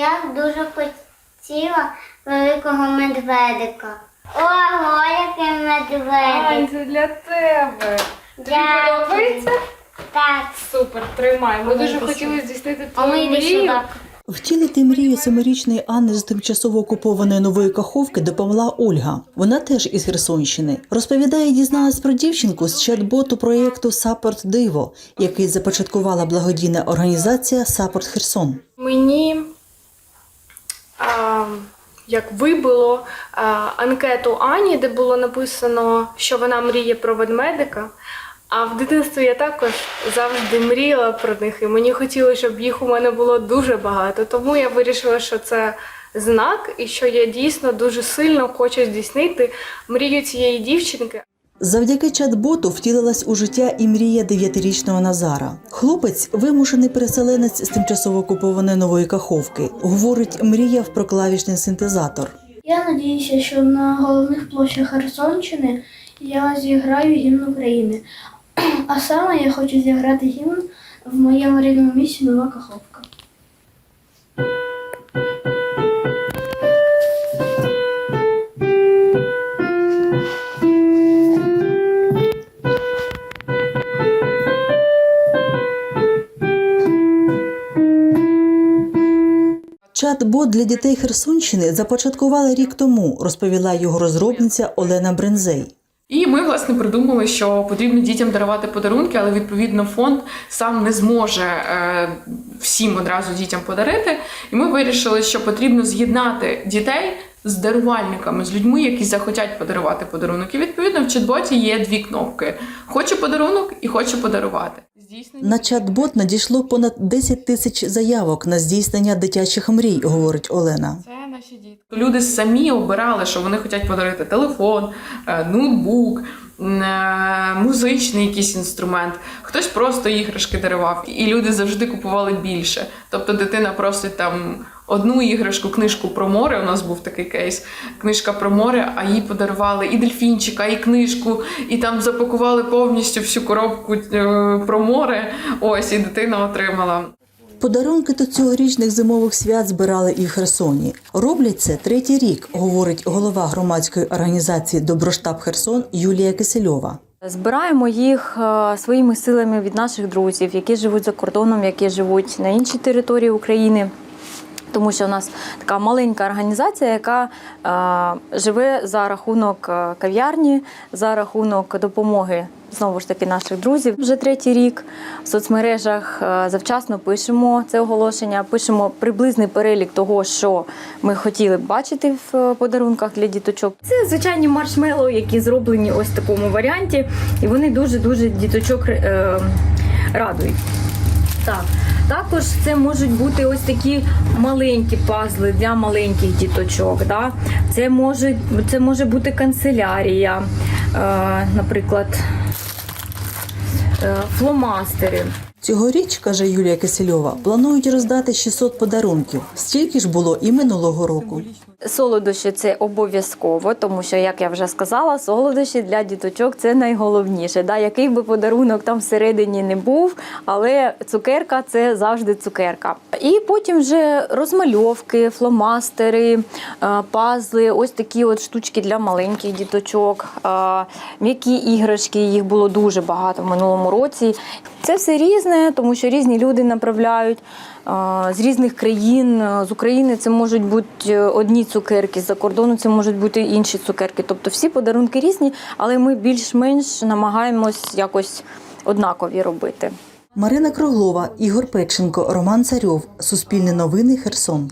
Я дуже хотіла великого медведика. Ого, який медведик. це для тебе. Тобі Дякую. подобається? Так. Супер, тримай. Ми А дуже хотіли здійснити А ми твою йди мрію. сюди. Втілити мрію семирічної Анни з тимчасово окупованої нової каховки допомогла Ольга. Вона теж із Херсонщини. Розповідає, дізналась про дівчинку з чат-боту проєкту Саппорт Диво, який започаткувала благодійна організація Саппорт Херсон. Мені як вибило анкету Ані, де було написано, що вона мріє про ведмедика. А в дитинстві я також завжди мріяла про них, і мені хотілося, щоб їх у мене було дуже багато. Тому я вирішила, що це знак, і що я дійсно дуже сильно хочу здійснити мрію цієї дівчинки. Завдяки чат-боту втілилась у життя і мрія дев'ятирічного Назара. Хлопець вимушений переселенець з тимчасово окупованої нової каховки. Говорить, мріяв про клавішний синтезатор. Я сподіваюся, що на головних площах Херсонщини я зіграю гімн України. А саме я хочу зіграти гімн в моєму рідному місті Нова Каховка. Чат-бот для дітей Херсонщини започаткували рік тому, розповіла його розробниця Олена Брензей. І ми власне придумали, що потрібно дітям дарувати подарунки, але відповідно фонд сам не зможе е, всім одразу дітям подарити. І ми вирішили, що потрібно з'єднати дітей з дарувальниками, з людьми, які захотять подарувати подарунок. І відповідно в чат-боті є дві кнопки: хочу подарунок і хочу подарувати. На чат-бот надійшло понад 10 тисяч заявок на здійснення дитячих мрій, говорить Олена. Це наші дітки. Люди самі обирали, що вони хочуть подарувати телефон, е, ноутбук, е, музичний якийсь інструмент. Хтось просто іграшки дарував, і люди завжди купували більше. Тобто дитина просить там одну іграшку, книжку про море. У нас був такий кейс. Книжка про море, а їй подарували і дельфінчика, і книжку, і там запакували повністю всю коробку е, про море. Ось і дитина отримала. Подарунки до цьогорічних зимових свят збирали і в Херсоні. Роблять це третій рік, говорить голова громадської організації Доброштаб Херсон Юлія Кисельова. Збираємо їх е, своїми силами від наших друзів, які живуть за кордоном, які живуть на іншій території України. Тому що у нас така маленька організація, яка е, живе за рахунок е, кав'ярні, за рахунок допомоги знову ж таки наших друзів. Вже третій рік в соцмережах е, завчасно пишемо це оголошення, пишемо приблизний перелік того, що ми хотіли б бачити в е, подарунках для діточок. Це звичайні маршмеллоу, які зроблені ось в такому варіанті, і вони дуже дуже діточок е, радують. Так, також це можуть бути ось такі маленькі пазли для маленьких діточок. Да? Це, може, це може бути канцелярія, е, наприклад, е, фломастери. Цьогоріч, каже Юлія Кисельова, планують роздати 600 подарунків. Стільки ж було і минулого року. Солодощі це обов'язково, тому що, як я вже сказала, солодощі для діточок це найголовніше. Да? Який би подарунок там всередині не був, але цукерка це завжди цукерка. І потім вже розмальовки, фломастери, е, пазли, ось такі от штучки для маленьких діточок, е, м'які іграшки, їх було дуже багато в минулому році. Це все різне, тому що різні люди направляють е, з різних країн. Е, З України це можуть бути одні цукерки, з-за кордону це можуть бути інші цукерки. Тобто всі подарунки різні, але ми більш-менш намагаємось якось однакові робити. Марина Круглова, Ігор Печенко, Роман Царьов. Суспільне новини Херсон.